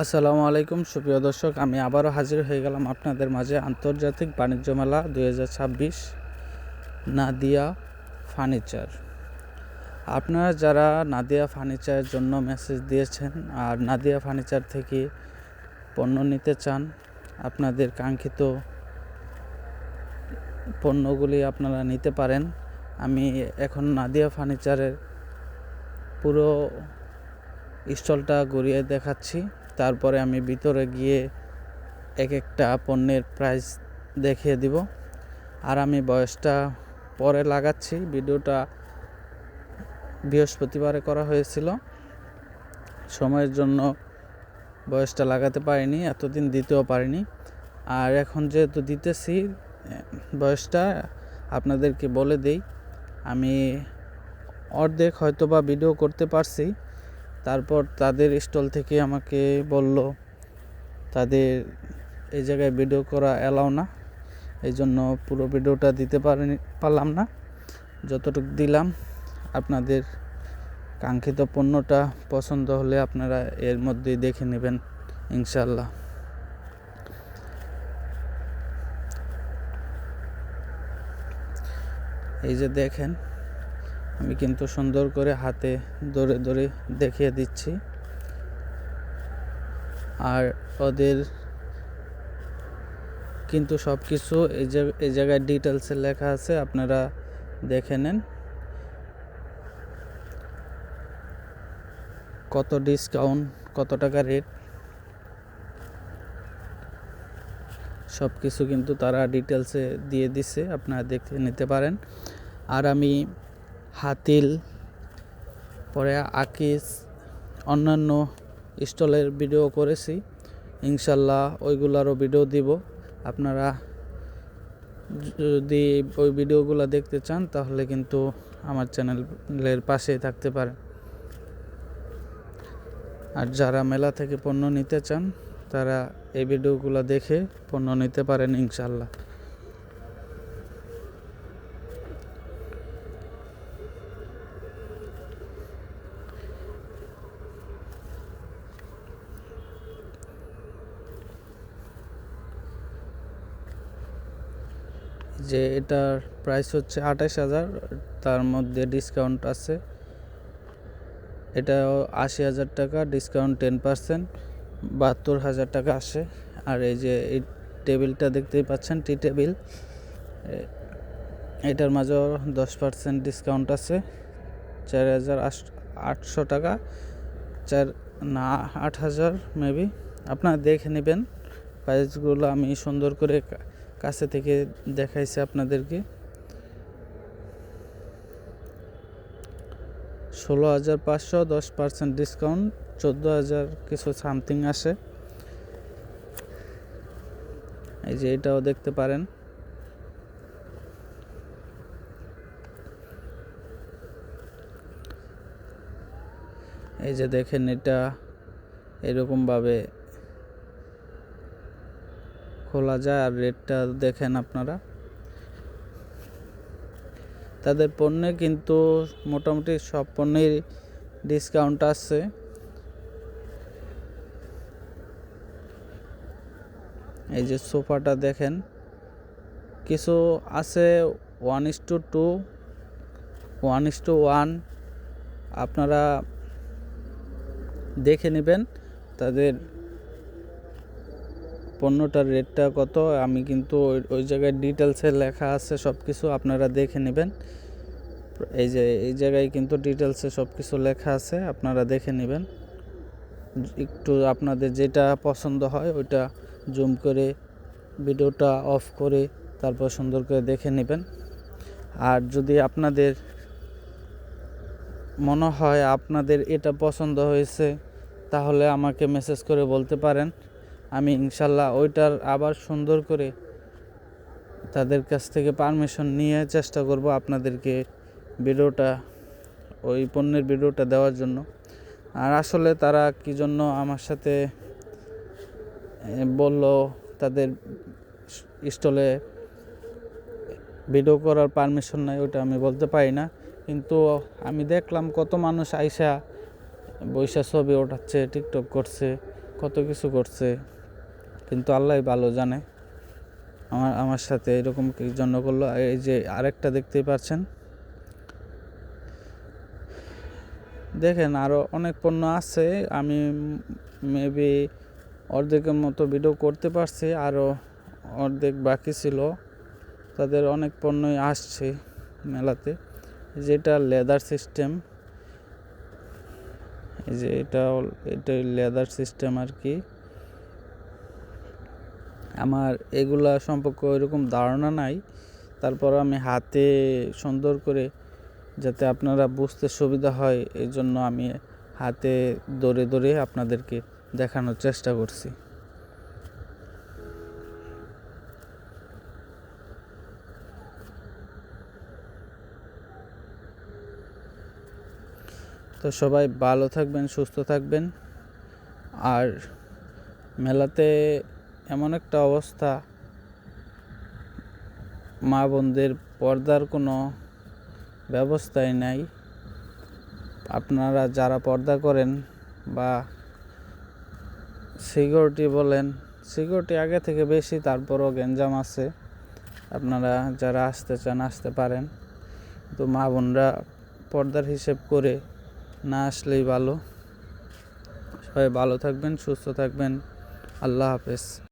আসসালামু আলাইকুম, সুপ্রিয় দর্শক, আমি আবারও হাজির হয়ে গেলাম আপনাদের মাঝে আন্তর্জাতিক বাণিজ্য মেলা দু হাজার ছাব্বিশ নাদিয়া ফার্নিচার। আপনারা যারা নাদিয়া ফার্নিচারের জন্য মেসেজ দিয়েছেন আর নাদিয়া ফার্নিচার থেকে পণ্য নিতে চান, আপনাদের কাঙ্ক্ষিত পণ্যগুলি আপনারা নিতে পারেন। আমি এখন নাদিয়া ফার্নিচারের পুরো স্টলটা ঘুরিয়ে দেখাচ্ছি। তারপরে আমি ভিতরে গিয়ে এক একটা পণ্যের প্রাইস দেখিয়ে দিব। আর আমি বয়সটা পরে লাগাচ্ছি, ভিডিওটা বৃহস্পতিবারে করা হয়েছিল। সময়ের জন্য বয়সটা লাগাতে পারিনি, এতদিন দিতেও পারিনি। আর এখন যেহেতু দিতেছি, বয়সটা আপনাদেরকে বলে দেই, আমি অর্ধেক হয়তো বা ভিডিও করতে পারছি। তারপর তাদের স্টল থেকে আমাকে বলল, তাদের এই জায়গায় ভিডিও করা অ্যালাও না। এই জন্য পুরো ভিডিওটা দিতে পারিনি পারলাম না। যতটুকু দিলাম, আপনাদের কাঙ্ক্ষিত পণ্যটা পছন্দ হলে আপনারা এর মধ্যেই দেখে নেবেন ইনশাল্লাহ এই যে দেখেন আমি কিন্তু সুন্দর করে হাতে ধরে ধরে দেখিয়ে দিচ্ছি। আর ওদের কিন্তু সব কিছু এই জায়গায় ডিটেলসে লেখা আছে, আপনারা দেখে নেন। কত ডিসকাউন্ট কত টাকা রেট সব কিছু কিন্তু তারা ডিটেলসে দিয়ে দিছে, আপনারা দেখে নিতে পারেন। আর আমি হাতিল, পরে আকিস, অন্যান্য স্টলের ভিডিও করেছি। ইনশাল্লাহ ওইগুলারও ভিডিও দিব। আপনারা যদি ওই ভিডিওগুলো দেখতে চান, তাহলে কিন্তু আমার চ্যানেলের পাশেই থাকতে পারেন। আর যারা মেলা থেকে পণ্য নিতে চান, তারা এই ভিডিওগুলো দেখে পণ্য নিতে পারেন ইনশাল্লাহ। যে এটার প্রাইস হচ্ছে আঠাশ হাজার, তার মধ্যে ডিসকাউন্ট আছে। এটা আশি হাজার টাকা ডিসকাউন্ট টেন পার্সেন্ট বাহাত্তর হাজার টাকা আসে। আর এই যে এই টেবিলটা দেখতেই পাচ্ছেন টি টেবিল এটার মাঝেও দশ পার্সেন্ট ডিসকাউন্ট আছে। চার হাজার আটশো টাকা, চার, না, আট হাজার মেবি আপনারা দেখে নেবেন। প্রাইসগুলো আমি সুন্দর করে কাছে থেকে দেখাইছে আপনাদেরকে। ষোলো হাজার পাঁচশো দশ পার্সেন্ট ডিসকাউন্ট, চোদ্দ হাজার কিছু সামথিং আসে। এই যে এটাও দেখতে পারেন। এই যে দেখেন এটা এরকমভাবে খোলা যায় আর রেটটা দেখেন আপনারা। তাদের পণ্যে কিন্তু মোটামুটি সব পণ্যের ডিসকাউন্ট আছে। এই যে সোফাটা দেখেন, কিছু আছে one is two two one is two one আপনারা দেখে নেবেন তাদের পণ্যটার রেটটা কত, আমি কিন্তু ওই জায়গায় ডিটেলসে লেখা আছে সব কিছু আপনারা দেখে নেবেন। এই যে, এই জায়গায় কিন্তু ডিটেলসে সব কিছু লেখা আছে, আপনারা দেখে নেবেন। একটু আপনাদের যেটা পছন্দ হয়, ওইটা জুম করে, ভিডিওটা অফ করে, তারপর সুন্দর করে দেখে নেবেন। আর যদি আপনাদের মনে হয় আপনাদের এটা পছন্দ হয়েছে, তাহলে আমাকে মেসেজ করে বলতে পারেন। আমি ইনশাল্লাহ ওইটার আবার সুন্দর করে তাদের কাছ থেকে পারমিশন নিয়ে চেষ্টা করব আপনাদেরকে ভিডিওটা, ওই পণ্যের ভিডিওটা দেওয়ার জন্য। আর আসলে তারা কী জন্য আমার সাথে বলল তাদের স্টলে ভিডিও করার পারমিশন নাই ওটা আমি বলতে পারি না। কিন্তু আমি দেখলাম কত মানুষ আইসা বৈশা ছবি ওঠাচ্ছে, টিকটক করছে, কত কিছু করছে। কিন্তু আল্লাহ ভালো জানে। আমার আমার সাথে এরকম কি জন্য করল। এই যে আরেকটা দেখতেই পাচ্ছেন। দেখেন আরও অনেক পণ্য আছে। আমি মেবি অর্ধেকের মতো ভিডিও করতে পারছি। আরও অর্ধেক বাকি ছিল। তাদের অনেক পণ্যই আসছে মেলাতে। যেটা লেদার সিস্টেম এই যে এটা এটা লেদার সিস্টেম আর কি। আমার এগুলা সম্পর্কে ওইরকম ধারণা নাই। তারপর আমি হাতে সুন্দর করে যাতে আপনারা বুঝতে সুবিধা হয় এই জন্য আমি হাতে ধরে ধরে আপনাদেরকে দেখানোর চেষ্টা করছি। তো সবাই ভালো থাকবেন, সুস্থ থাকবেন। আর মেলাতে এমন একটা অবস্থা। মা বোনদের পর্দার কোনো ব্যবস্থাই নাই। আপনারা যারা পর্দা করেন বা সিকিউরিটি বলেন, সিকিউরিটি আগে থেকে বেশি, তারপরও গ্যাঞ্জাম আছে। আপনারা যারা আসতে চান, আসতে পারেন। তো মা বোনরা পর্দার হিসেব করে না আসলেই ভালো। সবাই ভালো থাকবেন, সুস্থ থাকবেন। আল্লাহ হাফেজ।